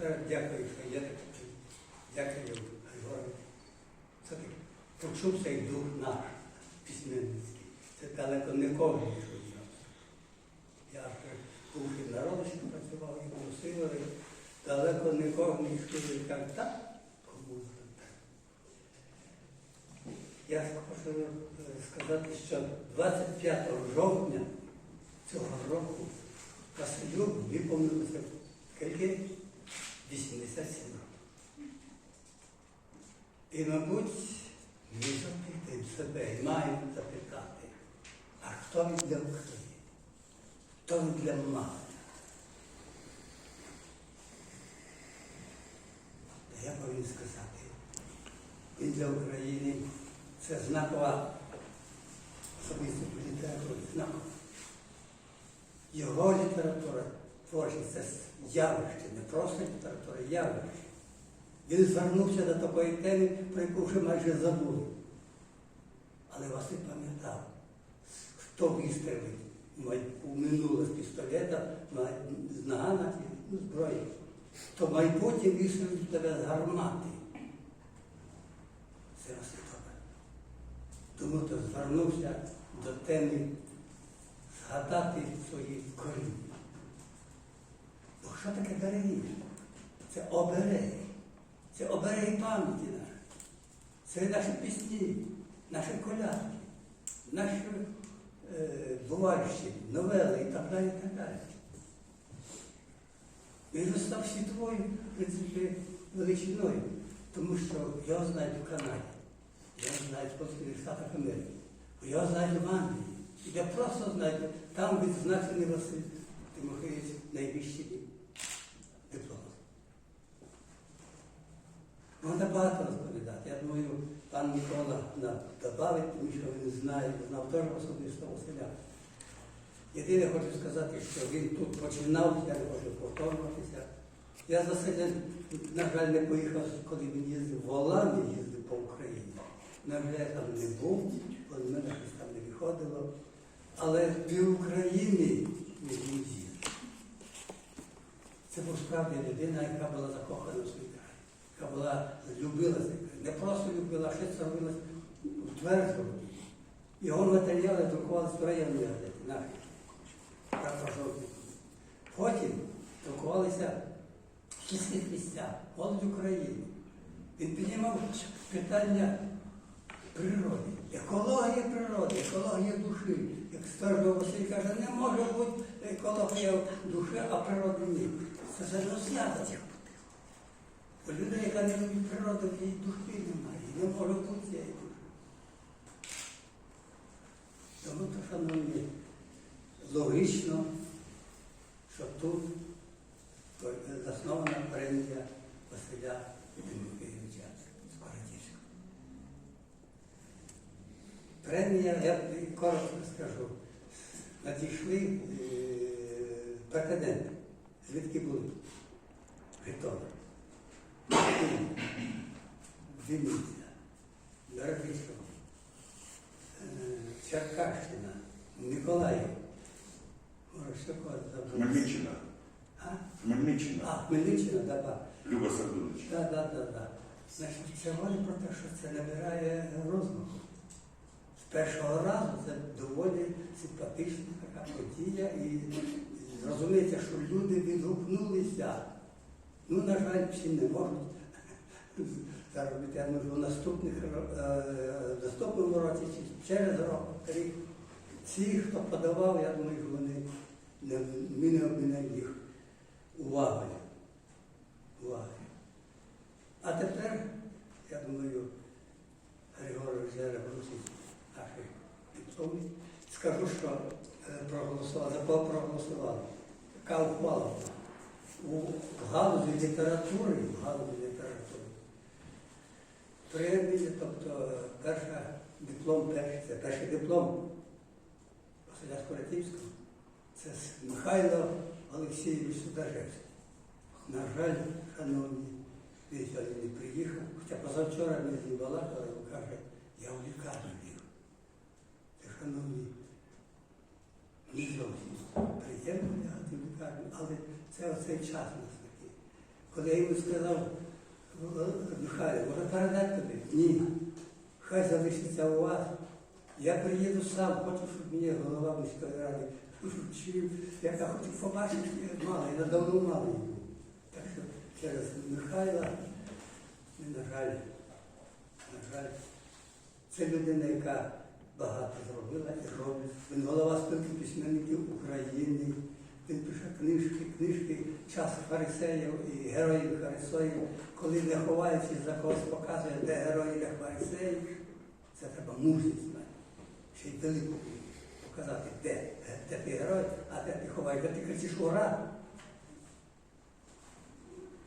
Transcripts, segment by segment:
Дякую, що є. Дякую, Григорій. Це таки почув цей дух наш письменницький. Це далеко не кожен чує. Я вже був і народі працював, і був силою. Далеко не кожен чує, як так, кому так. Я хочу е, сказати, що 25 жовтня цього року Василю виповнилося скільки? 87 років. І, мабуть, ми запитуємо себе і маємо запитати, а хто він для України? Хто він для? Та я повинен сказати, він для України це знакова особистість літератури, знакова. Його література творчість це явище, не просто література, явище. Він звернувся до такої теми, про яку вже майже забули. Але Василь пам'ятав, хто вистрілить у минуле з пістолета, з нагана ну, зброї, то майбутнє вистрілить тебе з гармати. Це Василь. Тому то звернувся до теми згадати свої коріння. Що таке береги? Це обереги. Це обереги пам'яті наші. Це наші пісні, наші колядки, наші е, новели і так далі. і так далі. Він став світовою, в принципі, величиною, тому що його знають в Канаді, його знають в Сполучених Штатах Америки, його знають в Англії. Я просто знаю, там відзначений Василь Тимофійович найвищий диплом. Можна багато розповідати. Я думаю, пан Микола добавить, тому що він знає, знав теж особисто Василя. Єдине хочу сказати, що він тут починав, я не хочу повторюватися. Я за Василем, на жаль, не поїхав, коли він їздив в Голландію, їздив по Україні. На жаль, я там не був, в мене щось там не виходило. Але в Україні не був їздив. Це був справді людина, яка була закохана в край, яка була любила. Не просто любила, а ще це робила утверджувала. Його матеріали друкувалися в районній газеті, нашій. Так. Потім друкувалися в сільських місцях, голод України. Він піднімав питання природи, екологія природи, екологія душі. Як стверджував Василь каже, не може бути екологія душі, а природи ні. Це все роз'ява. Бо людина, яка не любить природу, в її душі немає. Не може бути цієї душі. Тому то, шановні, логічно, що тут заснована премія Василя Тимофійовича Скоротівського. Премія, я коротко скажу, надійшли е, претенденти, звідки були? Житомир, Вінниця, Бердичев, е, Черкащина, Миколаїв. Забув. Хмельниччина. А? Хмельниччина. А, Хмельниччина, так, так. Люба Садович. Так, так, так, так. Значить, це говорить про те, що це набирає розмаху. З першого разу це доволі симпатична така подія і зрозуміється, що люди відгукнулися. Ну, на жаль, всі не можуть Я в наступних е, в наступному році чи через рік. Ці, хто подавав, я думаю, вони не, ми не обміняємо їх увагою. увагою. А тепер, я думаю, Григорій вручить наші дипломи. Скажу, що е, проголосували, за кого проголосували. Така ухвала. У галузі літератури, в галузі літератури. Премія, тобто перша диплом, перший, це перший диплом Василя Скоротівського. Це Михайло Олексійович Судажевський. На жаль, шановні, він сьогодні не приїхав, хоча позавчора ми з ним балакали, він каже, я в лікарню біг. Це, шановні, не зовсім приємно лягати в лікарню, але це оцей час у нас такий. Коли я йому сказав, Михайло, може передати тобі? Ні. Хай залишиться у вас. Я приїду сам, хочу, щоб мені голова міської ради. Яка хочу побачити, мало, я давно мало йому. Так що через Михайла, на жаль, на жаль, це людина, яка багато зробила і робить. Він голова спілки письменників України. Він пише книжки, книжки час фарисеїв і героїв фарисеїв, коли не ховаючи за когось показує, де герої, де фарисеї. Це треба мужність знати. Ще й велику показати, де, де ти герой, а де ти ховаєш, де ти кричиш ура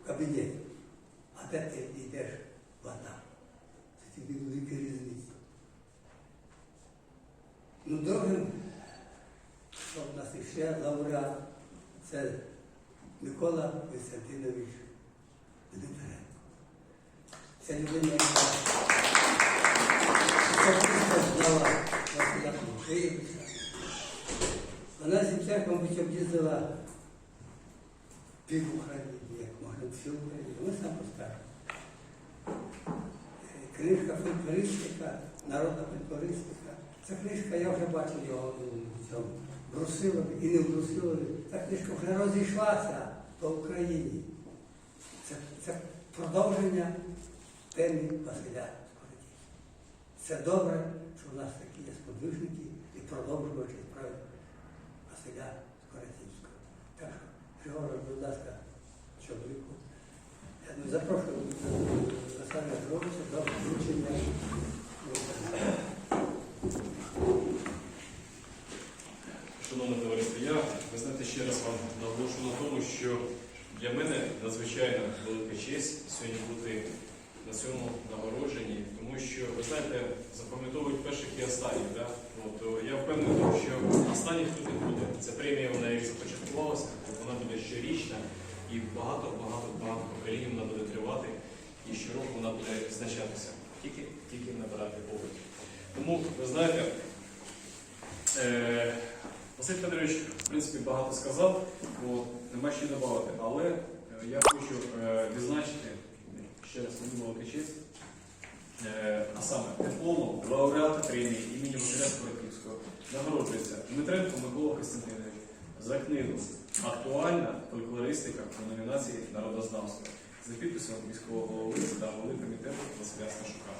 в кабінеті, а де ти йдеш в атаку. Це тобі велика різниця. Ну, другим, що в нас іще лауреат, це Микола Костянтинович Дмитренко. Це людина, яка знала Василя. Вона зі церквом об'їздила пів України, як можна всю Україну. Ми сам розкажемо. Книжка фольклористика, народна фольклористика. Ця книжка, я вже бачив його цьому Брусилові і не в Брусилові. Ця книжка вже розійшлася по Україні. Це, це продовження теми Василя Скоротівського. Це добре, що в нас такі є сподвижники і продовжувачі справи Василя Скоротівського. Так що, Григорій, будь ласка, чоловіку. Я ну, запрошую Василя Григоровича до вручення. Шановне товариство, я ви знаєте, ще раз вам наголошую на тому, що для мене надзвичайно велика честь сьогодні бути на цьому нагородженні, тому що ви знаєте, запам'ятовують перших і останніх. Да? От, я впевнений, що останніх тут не буде. Ця премія вона як започаткувалася, вона буде щорічна і багато, багато, багато поколінь вона буде тривати, і щороку вона буде відзначатися, тільки, тільки набирати попит. Тому, ви знаєте, Е, Василь Федорович, в принципі, багато сказав, бо нема ще додати. Але е, я хочу е, відзначити ще раз мені велика честь, е, а саме дипломом лауреата премії імені Василя Скоротівського нагороджується Дмитренко Микола Костянтинович за книгу Актуальна фольклористика у номінації Народознавство за підписом міського голови та голови комітету Василя Сташука.